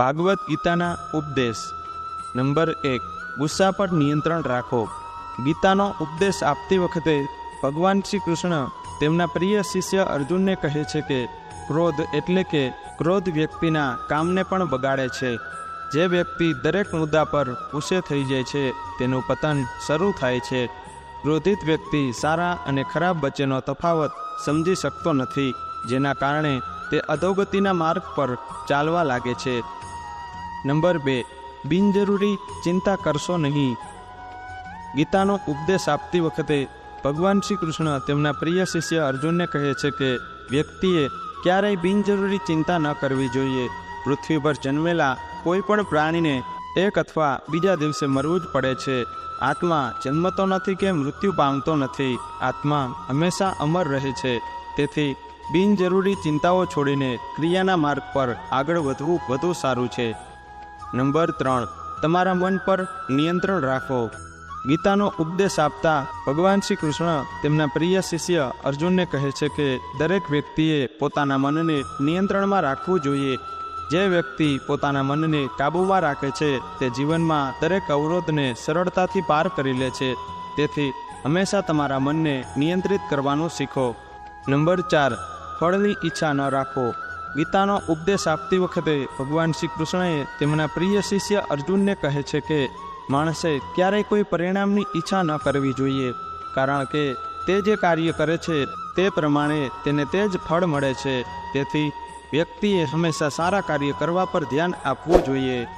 ભાગવત ગીતાના ઉપદેશ. નંબર એક, ગુસ્સા પર નિયંત્રણ રાખો. ગીતાનો ઉપદેશ આપતી વખતે ભગવાન શ્રી કૃષ્ણ તેમના પ્રિય શિષ્ય અર્જુનને કહે છે કે, ક્રોધ એટલે કે ક્રોધ વ્યક્તિના કામને પણ બગાડે છે. જે વ્યક્તિ દરેક મુદ્દા પર ગુસ્સે થઈ જાય છે, તેનું પતન શરૂ થાય છે. ક્રોધિત વ્યક્તિ સારા અને ખરાબ વચ્ચેનો તફાવત સમજી શકતો નથી, જેના કારણે તે અધોગતિના માર્ગ પર ચાલવા લાગે છે. નંબર બે, બિનજરૂરી ચિંતા કરશો નહીં. ગીતાનો ઉપદેશ આપતી વખતે ભગવાન શ્રી કૃષ્ણ તેમના પ્રિય શિષ્ય અર્જુનને કહે છે કે, વ્યક્તિએ ક્યારેય બિનજરૂરી ચિંતા ન કરવી જોઈએ. પૃથ્વી પર જન્મેલા કોઈ પણ પ્રાણીને એક અથવા બીજા દિવસે મરવું જ પડે છે. આત્મા જન્મતો નથી કે મૃત્યુ પામતો નથી. આત્મા હંમેશા અમર રહે છે. તેથી બિનજરૂરી ચિંતાઓ છોડીને ક્રિયાના માર્ગ પર આગળ વધવું વધુ સારું છે. નંબર ત્રણ. તમારા મન પર નિયંત્રણ રાખો. ગીતાનો ઉપદેશ આપતા ભગવાન શ્રી કૃષ્ણ તેમના પ્રિય શિષ્ય અર્જુનને કહે છે કે, દરેક વ્યક્તિએ પોતાના મનને નિયંત્રણમાં રાખવું જોઈએ. જે વ્યક્તિ પોતાના મનને કાબૂમાં રાખે છે, તે જીવનમાં દરેક અવરોધને સરળતાથી પાર કરી લે છે. તેથી હંમેશા તમારા મનને નિયંત્રિત કરવાનું શીખો. નંબર ચાર. ફળની ઈચ્છા ન રાખો. ગીતાનો ઉપદેશ આપતી વખતે ભગવાન શ્રી કૃષ્ણએ તેમના પ્રિય શિષ્ય અર્જુનને કહે છે કે, માણસે ક્યારેય કોઈ પરિણામની ઈચ્છા ન કરવી જોઈએ, કારણ કે તે જે કાર્ય કરે છે, તે પ્રમાણે તેને તે જ ફળ મળે છે. તેથી વ્યક્તિએ હંમેશા સારા કાર્ય કરવા પર ધ્યાન આપવું જોઈએ.